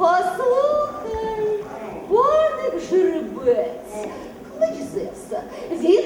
Послухай, паник жеребець, клич Зевса, він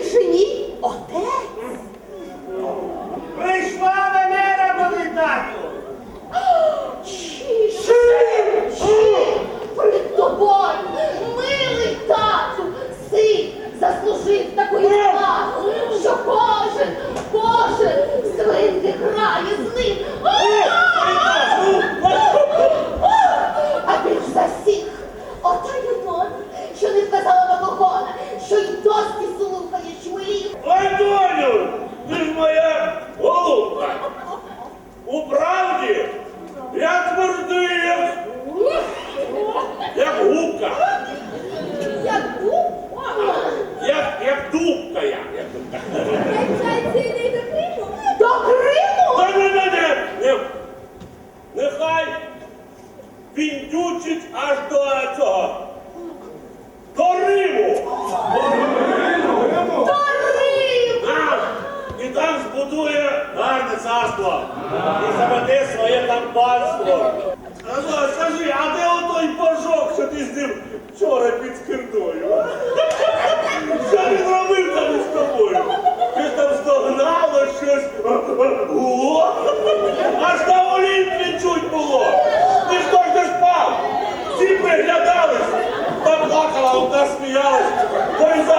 думкая. йде до Криму? До Не, не, не, не. Нехай віндючить аж до цього. До Риму. До Риму. А, І там збудує гарне царство. І заведе своє там панство. Caraca, lá, o décimo ano.